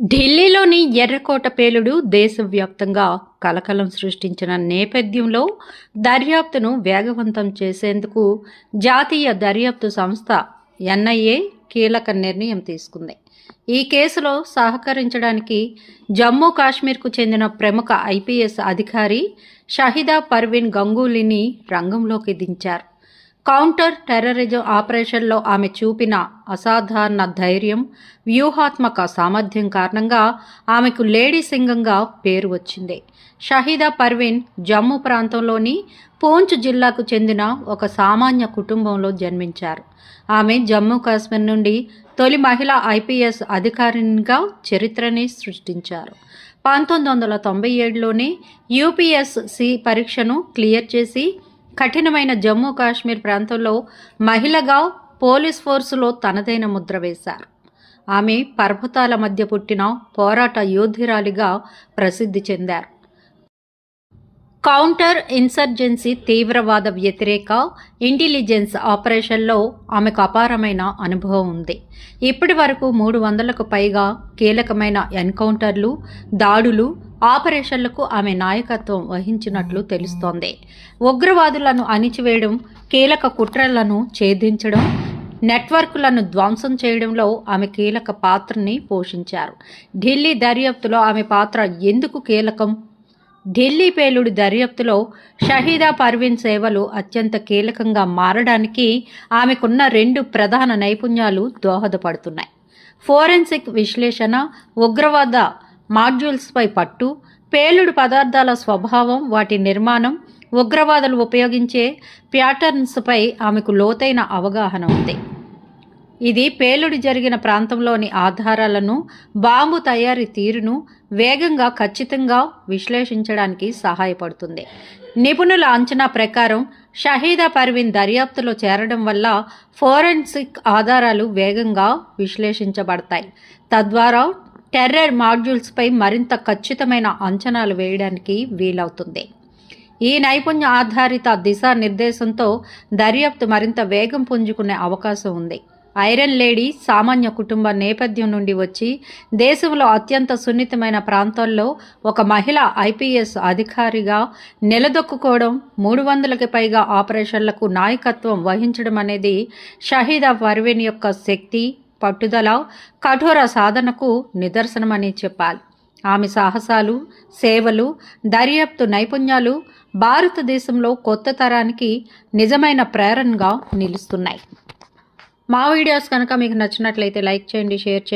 ఢిల్లీలోని ఎర్రకోట పేలుడు దేశవ్యాప్తంగా కలకలం సృష్టించిన నేపథ్యంలో దర్యాప్తును వేగవంతం చేసేందుకు జాతీయ దర్యాప్తు సంస్థ ఎన్ఐఏ కీలక నిర్ణయం తీసుకుంది. ఈ కేసులో సహకరించడానికి జమ్మూ కాశ్మీర్కు చెందిన ప్రముఖ ఐపీఎస్ అధికారి షహిదా పర్వీన్ గంగూలీని రంగంలోకి దించారు. కౌంటర్ టెర్రరిజం ఆపరేషన్లో ఆమె చూపిన అసాధారణ ధైర్యం వ్యూహాత్మక సామర్థ్యం కారణంగా ఆమెకు లేడీ సింగంగా పేరు వచ్చింది. షహీదా పర్వీన్ జమ్మూ ప్రాంతంలోని పూంచ్ జిల్లాకు చెందిన ఒక సామాన్య కుటుంబంలో జన్మించారు. ఆమె జమ్మూ కాశ్మీర్ నుండి తొలి మహిళా ఐపీఎస్ అధికారినిగా చరిత్రని సృష్టించారు. పంతొమ్మిది వందల తొంభై ఏడులోనే యూపీఎస్సి పరీక్షను క్లియర్ చేసి కఠినమైన జమ్మూ కాశ్మీర్ ప్రాంతంలో మహిళగా పోలీస్ ఫోర్సులో తనదైన ముద్ర వేశారు. ఆమె పర్వతాల మధ్య పుట్టిన పోరాట యోధురాలిగా ప్రసిద్ధి చెందారు. కౌంటర్ ఇన్సర్జెన్సీ తీవ్రవాద వ్యతిరేక ఇంటెలిజెన్స్ ఆపరేషన్లో ఆమెకు అపారమైన అనుభవం ఉంది. ఇప్పటి వరకు మూడు వందలకు పైగా కీలకమైన ఎన్కౌంటర్లు దాడులు ఆపరేషన్లకు ఆమె నాయకత్వం వహించినట్లు తెలుస్తోంది. ఉగ్రవాదులను అణిచివేయడం కీలక కుట్రలను ఛేదించడం నెట్వర్క్లను ధ్వంసం చేయడంలో ఆమె కీలక పాత్రని పోషించారు. ఢిల్లీ దర్యాప్తులో ఆమె పాత్ర ఎందుకు కీలకం? ఢిల్లీ పేలుడు దర్యాప్తులో షహీదా పర్వీన్ సేవలు అత్యంత కీలకంగా మారడానికి ఆమెకున్న రెండు ప్రధాన నైపుణ్యాలు దోహదపడుతున్నాయి. ఫోరెన్సిక్ విశ్లేషణ ఉగ్రవాద మాడ్యూల్స్పై పట్టు పేలుడు పదార్థాల స్వభావం వాటి నిర్మాణం ఉగ్రవాదులు ఉపయోగించే ప్యాటర్న్స్పై ఆమెకు లోతైన అవగాహన ఉంది. ఇది పేలుడు జరిగిన ప్రాంతంలోని ఆధారాలను బాంబు తయారీ తీరును వేగంగా ఖచ్చితంగా విశ్లేషించడానికి సహాయపడుతుంది. నిపుణుల అంచనా ప్రకారం షహీదా పర్వీన్ దర్యాప్తులో చేరడం వల్ల ఫోరెన్సిక్ ఆధారాలు వేగంగా విశ్లేషించబడతాయి. తద్వారా టెర్రర్ మాడ్యూల్స్పై మరింత ఖచ్చితమైన అంచనాలు వేయడానికి వీలవుతుంది. ఈ నైపుణ్య ఆధారిత దిశానిర్దేశంతో దర్యాప్తు మరింత వేగం పుంజుకునే అవకాశం ఉంది. ఐరన్ లేడీ సామాన్య కుటుంబ నేపథ్యం నుండి వచ్చి దేశంలో అత్యంత సున్నితమైన ప్రాంతాల్లో ఒక మహిళ ఐపీఎస్ అధికారిగా నిలదొక్కుకోవడం మూడు వందలకి పైగా ఆపరేషన్లకు నాయకత్వం వహించడం అనేది షహీదా పర్వీన్ యొక్క శక్తి పట్టుదల కఠోర సాధనకు నిదర్శనమని చెప్పాలి. ఆమె సాహసాలు సేవలు దర్యాప్తు నైపుణ్యాలు భారతదేశంలో కొత్త తరానికి నిజమైన ప్రేరణగా నిలుస్తున్నాయి. మా వీడియోస్ కనుక మీకు నచ్చినట్లయితే లైక్ చేయండి షేర్ చేయండి.